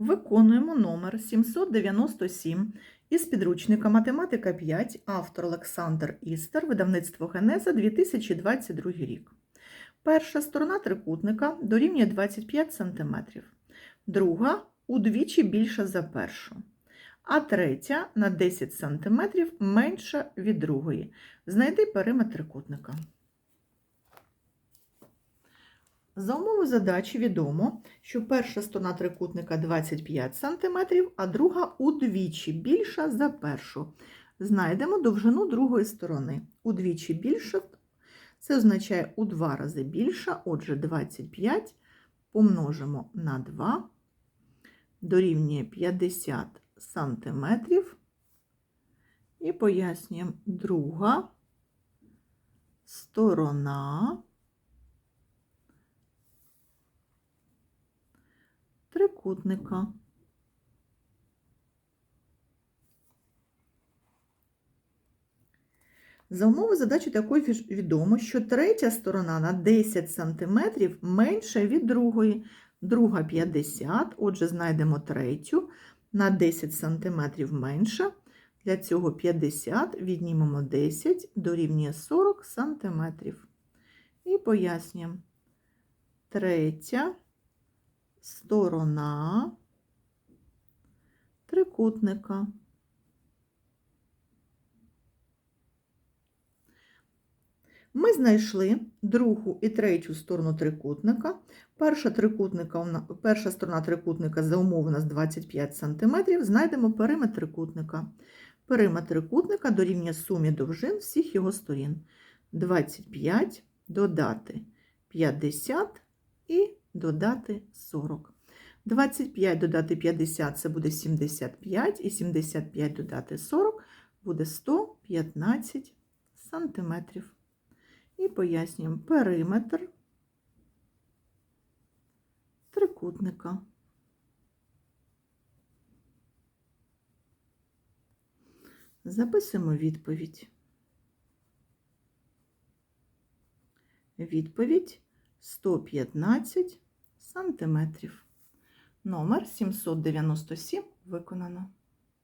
Виконуємо номер 797 із підручника Математика 5, автор Олександр Істер, видавництво Генеза 2022 рік. Перша сторона трикутника дорівнює 25 см, друга удвічі більша за першу, а третя на 10 см менша від другої. Знайди периметр трикутника. За умови задачі відомо, що перша сторона трикутника 25 см, а друга удвічі більша за першу. Знайдемо довжину другої сторони. Удвічі більша це означає у два рази більша, отже, 25 помножимо на 2, дорівнює 50 см. І пояснюємо друга сторона. Трикутника. За умови задачі такої відомо, що третя сторона на 10 см менша від другої, друга 50, отже, знайдемо третю на 10 см менша. Для цього 50 віднімемо 10 дорівнює 40 см. І пояснюємо. Третя сторона трикутника. Ми знайшли другу і третю сторону трикутника. Перша, трикутника, перша сторона трикутника за умови у нас 25 см. Знайдемо периметр трикутника. Периметр трикутника дорівнює сумі довжин всіх його сторін. 25 додати 50 і додати 40. 25 додати 50 це буде 75, і 75 додати 40 буде 115 сантиметрів. І пояснюємо периметр трикутника. Записуємо відповідь. Відповідь 115 сантиметрів. Номер 797 виконано.